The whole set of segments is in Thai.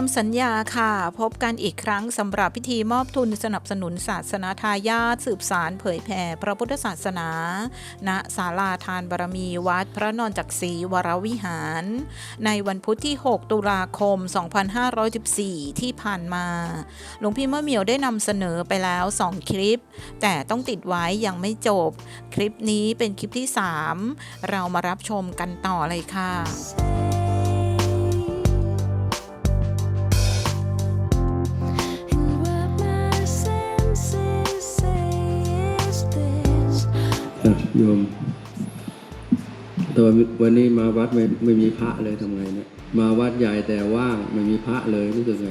ามสัญญาค่ะ พบกันอีกครั้งสำหรับพิธีมอบทุนสนับสนุนศาสนาทายาทสืบสารเผยแผ่พระพุทธศาสนา ณศาลาทานบารมีวัดพระนอนจักรีวรวิหาร ในวันพุธที่ 6 ตุลาคม 2514 ที่ผ่านมา หลวงพี่มะเหมียวได้นำเสนอไปแล้ว 2 คลิป แต่ต้องติดไว้ยังไม่จบ คลิปนี้เป็นคลิปที่ 3 เรามารับชมกันต่อเลยค่ะ โยมแต่ว่าวันนี้มาวัดไม่ไม่มีพระเลยทำไงเนี่ย มาวัดใหญ่แต่ว่างไม่มีพระเลยรู้สึกไง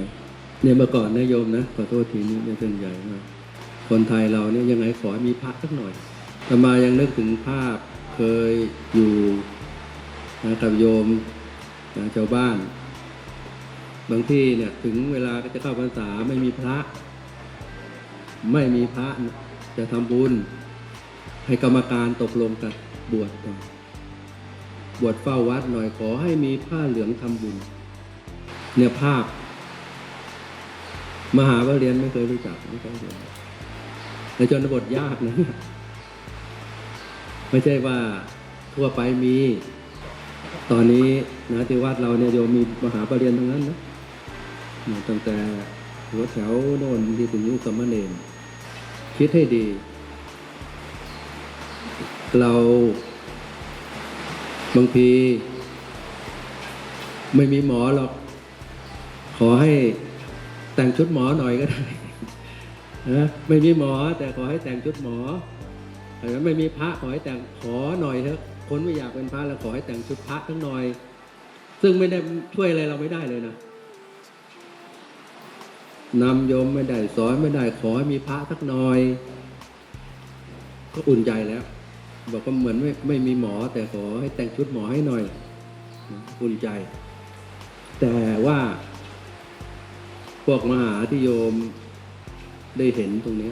เนี่ยเมื่อก่อนนะโยมนะขอโทษทีนี้ไม่เป็นใหญ่มากคนไทยเราเนี่ยยังไงขอมีพระสักหน่อยแต่มายังนึกถึงภาพเคยอยู่นะกับโยมนะชาวบ้าน บางที่เนี่ยถึงเวลาก็จะเข้าพรรษาไม่มีพระ ไม่มีพระจะทำบุญ ให้กรรมการตกลงกับบวชก่อนบวชเฝ้าวัดหน่อยขอให้มีผ้าเหลืองทำบุญ เนี่ยภาพ มหาวเรียนไม่เคยรู้จักไม่เคยเรียนในชนบทยากนะไม่ใช่ว่าทั่วไปมี ตอนนี้นะที่วัดเราเนี่ยโยมมีมหาปรริญญาทั้งนั้นนะตั้งแต่หัวแถวโน่นที่ถึงยุคสมณเณรคิดให้ดี เราบางที ไม่มีหมอหรอก ขอให้แต่งชุดหมอหน่อยก็ได้นะไม่มีหมอแต่ขอให้แต่งชุดหมอแต่ถ้าไม่มีพระขอให้แต่งขอหน่อยเถอะคนไม่อยากเป็นพระแล้วขอให้แต่งชุดพระทั้งหน่อย ซึ่งไม่ได้ช่วยอะไรเราไม่ได้เลยนะนำโยมไม่ได้สอนไม่ได้ขอให้มีพระสักหน่อย ก็อุ่นใจแล้ว บอกว่าเหมือนไม่ไม่มีหมอ แต่ขอให้แต่งชุดหมอให้หน่อยอุ่นใจ แต่ว่าพวกมหาที่โยมได้เห็นตรงนี้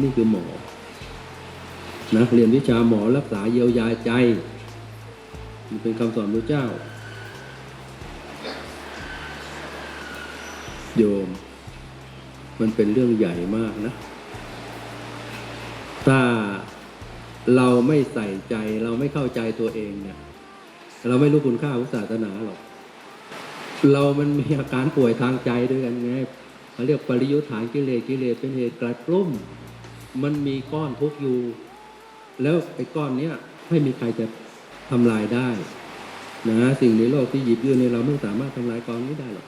นี่คือหมอนะเรียนวิชาหมอรักษาเยียวยาใจ มันเป็นคำสอนพระเจ้า โยม มันเป็นเรื่องใหญ่มากนะ ถ้า เราไม่ใส่ใจ เราไม่เข้าใจตัวเองเนี่ยเราไม่รู้คุณค่าของศาสนาหรอก เรามันมีอาการป่วยทางใจด้วยกันไงเขาเรียกปริยุทธานกิเลสกิเลสเป็นเหตุกลัดกลุ้มมันมีก้อนทุกอยู่ แล้วไอ้ก้อนเนี้ยไม่มีใครจะทำลายได้นะสิ่งในโลกที่หยิบยื่นในเราไม่สามารถทำลายกองนี้ได้หรอก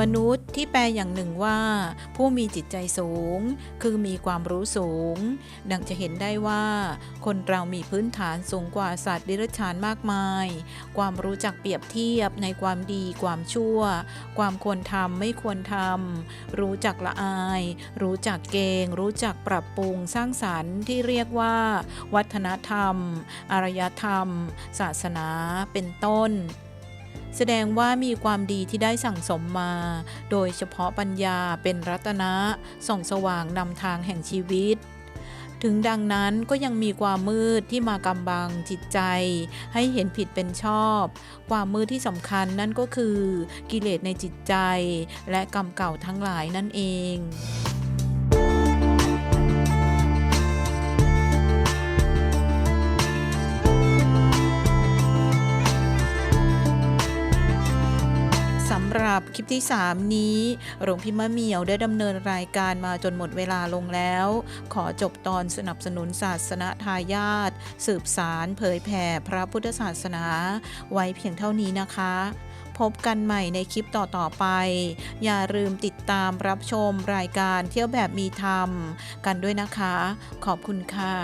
มนุษย์ที่แปลอย่างหนึ่งว่า ผู้มีจิตใจสูง คือมีความรู้สูง ดังจะเห็นได้ว่า คนเรามีพื้นฐานสูงกว่าสัตว์ดิรัจฉานมากมาย ความรู้จักเปรียบเทียบในความดีความชั่ว ความควรทำไม่ควรทำรู้จักละอาย รู้จักเกง รู้จักปรับปรุงสร้างสรรค์ที่เรียกว่า วัฒนธรรม อารยธรรม ศาสนาเป็นต้น แสดงว่ามีความดีที่ได้สั่งสมมา โดยเฉพาะปัญญาเป็นรัตนะส่องสว่างนำทางแห่งชีวิต ถึงดังนั้นก็ยังมีความมืดที่มากำบังจิตใจ ให้เห็นผิดเป็นชอบ ความมืดที่สำคัญนั่นก็คือ กิเลสในจิตใจ และกรรมเก่าทั้งหลายนั่นเอง รับ คลิปที่ 3 นี้ หลวงพี่มะเหมียวได้ดำเนินรายการมาจนหมดเวลาลงแล้ว ขอจบตอนสนับสนุนศาสนาทายาทสืบสารเผยแผ่พระพุทธศาสนา ไว้เพียงเท่านี้นะคะ พบกันใหม่ในคลิปต่อ ๆ ไป อย่าลืมติดตามรับชมรายการเที่ยวแบบมีธรรม กันด้วยนะคะ ขอบคุณค่ะ